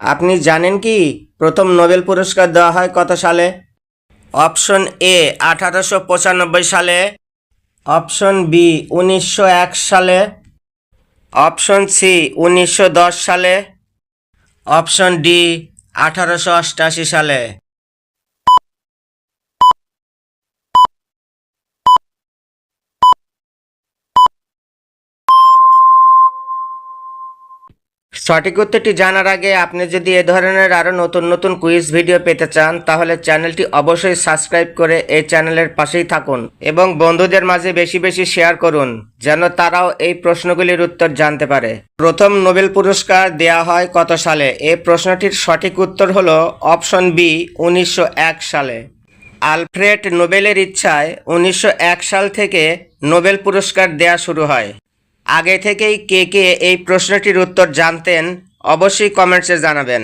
আপনি জানেন কি প্রথম নোবেল পুরস্কার দেওয়া হয় কত সালে? অপশন এ, আঠারোশো পঁচানব্বই সালে। অপশন বি, উনিশশো এক সালে। অপশন সি, উনিশশো দশ সালে। অপশন ডি, আঠারোশো অষ্টাশি সালে। সঠিক উত্তরটি জানার আগে আপনি যদি এ ধরনের আরও নতুন নতুন কুইজ ভিডিও পেতে চান, তাহলে চ্যানেলটি অবশ্যই সাবস্ক্রাইব করে এই চ্যানেলের পাশেই থাকুন এবং বন্ধুদের মাঝে বেশি বেশি শেয়ার করুন, যেন তারাও এই প্রশ্নগুলির উত্তর জানতে পারে। প্রথম নোবেল পুরস্কার দেয়া হয় কত সালে? এই প্রশ্নটির সঠিক উত্তর হলো অপশন বি, উনিশশো এক সালে। আলফ্রেড নোবেলের ইচ্ছায় উনিশশো এক সাল থেকে নোবেল পুরস্কার দেয়া শুরু হয়। আগে থেকেই কে কে এই প্রশ্নটির উত্তর জানতেন অবশ্যই কমেন্টসে জানাবেন।